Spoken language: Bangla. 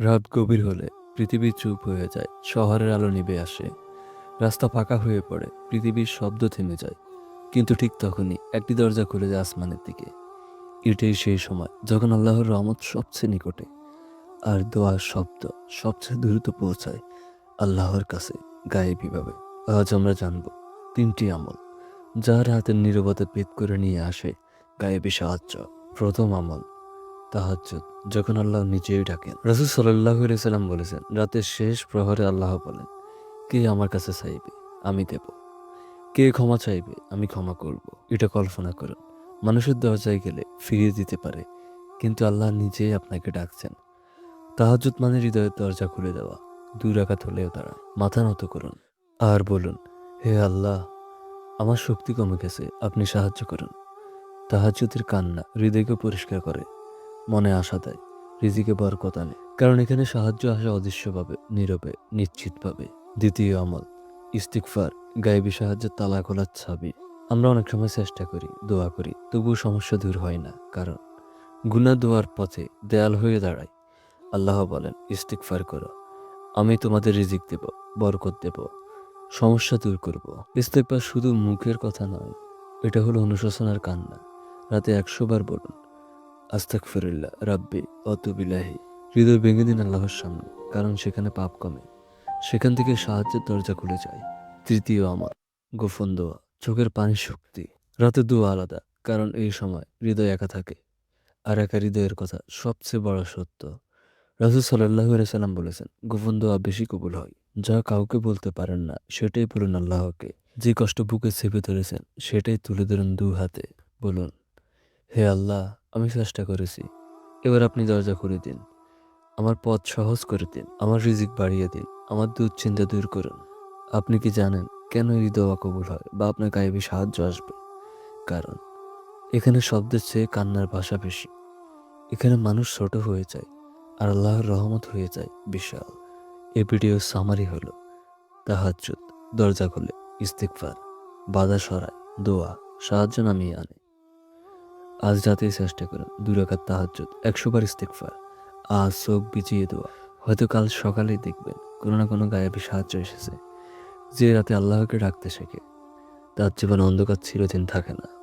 রাত গভীর হলে পৃথিবী চুপ হয়ে যায়, শহরের আলো নিভে আসে। রাস্তা ফাঁকা হয়ে পড়ে, পৃথিবীর শব্দ থেমে যায়। কিন্তু ঠিক তখনই একটি দরজা খুলে যায় আসমানের দিকে। এটাই সেই সময় যখন আল্লাহর রহমত সবচেয়ে নিকটে। আর দোয়ার শব্দ সবচেয়ে দ্রুত পৌঁছায় আল্লাহর কাছে গায়েবীভাবে। আজ আমরা জানব তিনটি আমল, যার হাতের নীরবতা ভেদ করে নিয়ে আসে গায়েবী সাহায্য। প্রথম আমল তাহাজ্জুদ, যখন আল্লাহ নিজেই ডাকেন। রাসুল সাল্লাহ সাল্লাম বলেছেন, রাতের শেষ প্রহরে আল্লাহ বলেন, কে আমার কাছে চাইবে, আমি দেব। কে ক্ষমা চাইবে, আমি ক্ষমা করব। এটা কল্পনা করুন। মানুষের দরজায় গেলে ফিরিয়ে দিতে পারে, কিন্তু আল্লাহ নিজেই আপনাকে ডাকছেন। তাহাজুদ মানে হৃদয়ের দরজা খুলে দেওয়া, দুই রাখাত হলেও তারা মাথা নত করুন। আর বলুন, হে আল্লাহ, আমার শক্তি কমে গেছে, আপনি সাহায্য করুন। তাহাজুদের কান্না হৃদয়কে পরিষ্কার করে মনে আশা দেয় রিজিকে বরকত আনে। কারণ এখানে সাহায্য আসে অদৃশ্যভাবে, নীরবে, নিশ্চিতভাবে। দ্বিতীয় আমল ইস্তিকফার গায়েবী সাহায্যের তালা খোলার ছাবি। আমরা অনেক সময় চেষ্টা করি, দোয়া করি, তবুও সমস্যা দূর হয় না। কারণ গুনা দোয়ার পথে দেয়াল হয়ে দাঁড়ায়। আল্লাহ বলেন ইস্তিকফার করো। আমি তোমাদের রিজিক দেব, বরকত দেব, সমস্যা দূর করব। ইস্তেকবার শুধু মুখের কথা নয়, এটা হলো অনুশোচনার কান্না। রাতে একশো বার বলুন আস্তাক ফিরুল্লাহ রাব্বি অতুবিলাহি হৃদয় ভেঙে দিন আল্লাহর সামনে, কারণ সেখানে পাপ কমে। সেখান থেকে সাহায্যের দরজা খুলে যায়। তৃতীয় আমার গোপন দোয়া, চোখের পানি শক্তি। রাতে দোয়া আলাদা, কারণ এই সময় হৃদয় একা থাকে। আর একা হৃদয়ের কথা সবচেয়ে বড় সত্য। রাসুল সাল্লাহ সাল্লাম বলেছেন, গোপন দোয়া বেশি কবুল হয়। যা কাউকে বলতে পারেন না, সেটাই বলুন আল্লাহকে। যে কষ্ট বুকে চেপে ধরেছেন, সেটাই তুলে ধরুন দু হাতে। বলুন হে আল্লাহ, আমি চেষ্টা করেছি। এবার আপনি দরজা খুলে দিন। আমার পথ সহজ করে দিন। আমার রিজিক বাড়িয়ে দিন। আমার দুশ্চিন্তা দূর করুন। আপনি কি জানেন কেন এই দোয়া কবুল হয় বা আপনার গায়েবী সাহায্য আসবে? কারণ, এখানে শব্দের চেয়ে কান্নার ভাষা বেশি। এখানে মানুষ ছোট হয়ে যায় আর আল্লাহর রহমত হয়ে যায়। বিশাল। এই ভিডিওর সামারি হলো। তাহাজ্জুদ, দরজা খুলে ইস্তিকফার বাধা সরায়, দোয়া, সাহায্য নামিয়ে আনে। আজ রাতেই চেষ্টা করুন দুরাকার তাহাজ্জুদ, একশোবার ইস্তেকফার আজ চোখ বিজিয়ে দেওয়া হয়তো কাল সকালেই দেখবেন, কোনো না কোনো গায়েবী সাহায্য এসেছে। যে রাতে আল্লাহকে ডাকতে শেখে, তার জীবন অন্ধকার চিরদিন থাকে না।